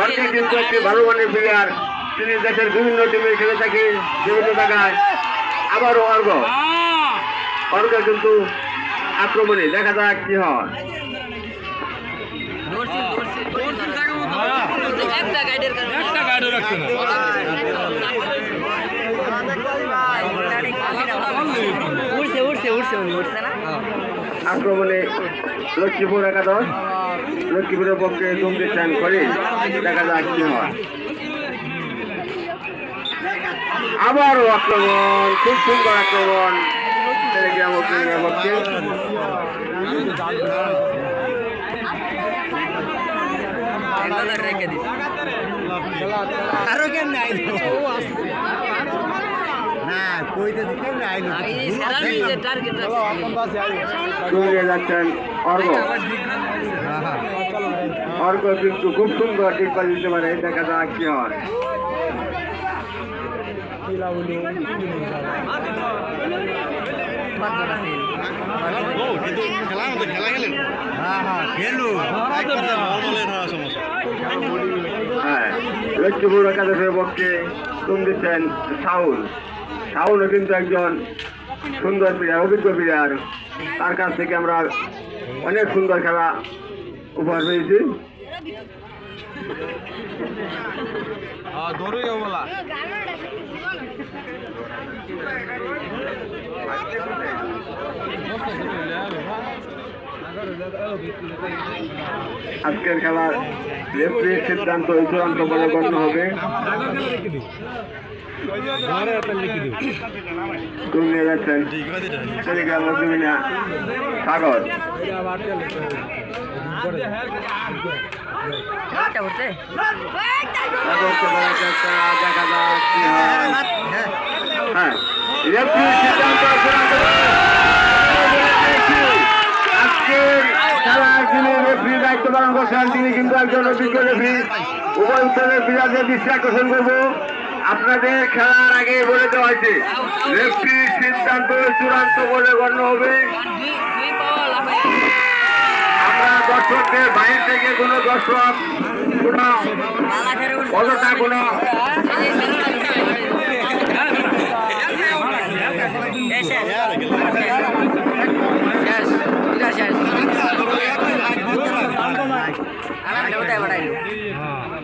অর্কে কিন্তু একটি ভালো মানের প্লেয়ার তিনি দেশের বিভিন্ন টিমে খেলে থাকে বিভিন্ন জায়গায়। আবারও অর্ঘ। অর্ঘ কিন্তু আক্রমণে দেখা যাক কি হয়। আক্রমণে লক্ষ্মীপুর একাদশ। লক্ষ্মীপুরের পক্ষে যোগ দিচ্ছেন করে দেখা যাক কি হয়। আবারও আক্রমণ, খুব সুন্দর আক্রমণ আরও কেন নাই যাচ্ছেন অর্ঘ অর্ঘ কিন্তু খুব সুন্দর টিপ্পা দিতে পারে দেখা কি হয় হ্যাঁ হ্যাঁ খেলু হ্যাঁ লক্ষ্মীপুর একাদশের পক্ষে তুম দিচ্ছেন সাউল সাউলও কিন্তু একজন সুন্দর প্লেয়ার অভিজ্ঞ প্লেয়ার। তার কাছ থেকে আমরা অনেক সুন্দর খেলা উপহার পেয়েছি। আজকের খেলার রেফারির সিদ্ধান্ত চূড়ান্ত বলে গণ্য হবে। সাগর। হ্যাঁ সিদ্ধান্ত চূড়ান্ত আজকের খেলার যিনি রেফারি পালন তিনি কিন্তু একজন অভিজ্ঞ রেফি উভয় উত্তরের বিরাজের দৃষ্টি আকর্ষণ করব। আপনাদের খেলার আগে বলে দেওয়া হয়েছে রেফটি সিদ্ধান্ত চূড়ান্ত বলে গণ্য হবে। আমরা দর্শকদের বাইরে থেকে কোনো দর্শক, কোনো অযথা কোনো હા